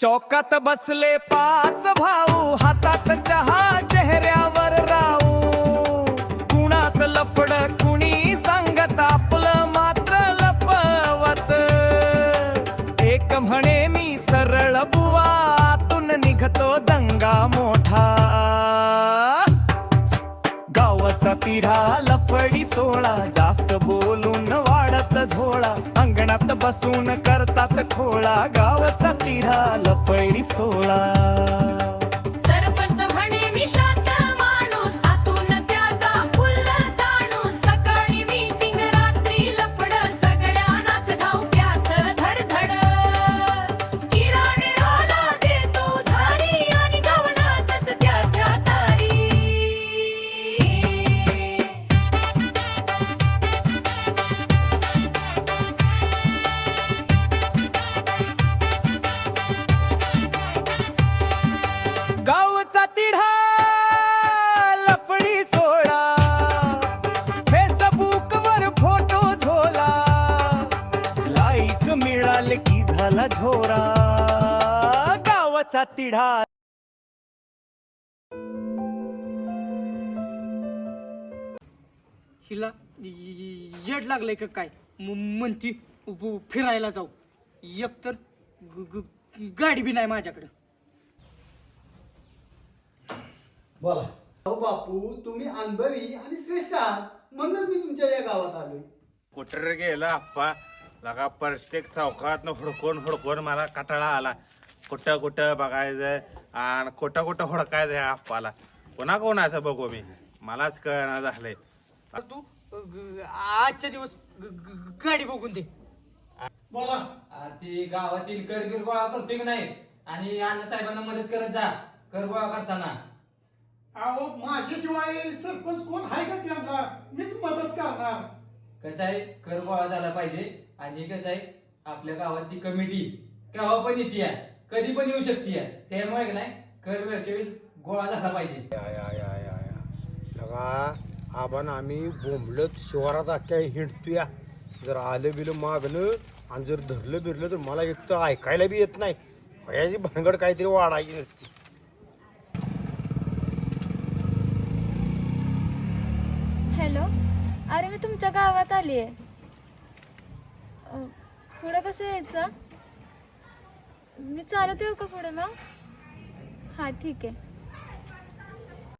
चौकात बसले पाच भाऊ हातात चहा चेहऱ्यावर राहू. कुणाच लफड कुणी सांगत आपलं मात्र लपवत. एक म्हणे मी सरळ बुवा आतून निघतो दंगा मोठा. गावाचा तिढा लफडी सोळा जास्त बोलून वाढत झोळा. अंगणात बसून करतात खोळा गावचा पिढा लपैणी सोळा. तिढा लफडी सोळा फेसबुक वर फोटो झोला. लाईक मिळाले की झाला झोरा. गावाचा तिढा. हिला येड लागलंय का काय? म- म्हणती ब- फिरायला जाऊ. एकतर ग- ग- गाडी बी नाही माझ्याकडं. बोला. अहो बापू तुम्ही अनुभवी आणि श्रेष्ठ आहात. म्हणूनच मी तुमच्या या गावात आलोय. कुठं गेला आप्पा? लगा प्रत्येक चौकात हुडकून हुडकून मला कटाळा आला. कुठं कुठं बघायचं आणि कुठं कुठं हुडकायचं या आप्पाला. कोणा कोणाचं बघू मी? मलाच कळना झालंय. तर तू ग- आजच्या दिवस ग- ग- गाडी बघून दे. बोला. ती गावातील कर गिर गोळा करतोय की नाही? आणि अण्णा साहेबांना मदत करत जा. कर गोळा करताना. अहो माझ्याशिवाय सरपंच कोण आहे का त्यांचा मीच मदत करणार. कसं आहे? कर गोळा झाला पाहिजे. आणि कसं आहे? आपल्या गावात ती कमिटी केव्हा पण येते कधी पण येऊ शकते त्यामुळे की नाही कर वेळच्या वेळेस गोळा झाला पाहिजे. लगा आपण आम्ही बोंबलत शिवारात अख्ख्या हिंडतोया जर आलं बिलं मागलं आणि जर धरलं बिरलं तर मला एक तर ऐकायला बी येत नाही. वयाची भानगड काहीतरी वाढायची नसती. हॅलो? अरे मी तुमच्या गावात आली आहे पुढं कसं यायचं? मी चालत येऊ का पुढे मग? हां ठीक आहे.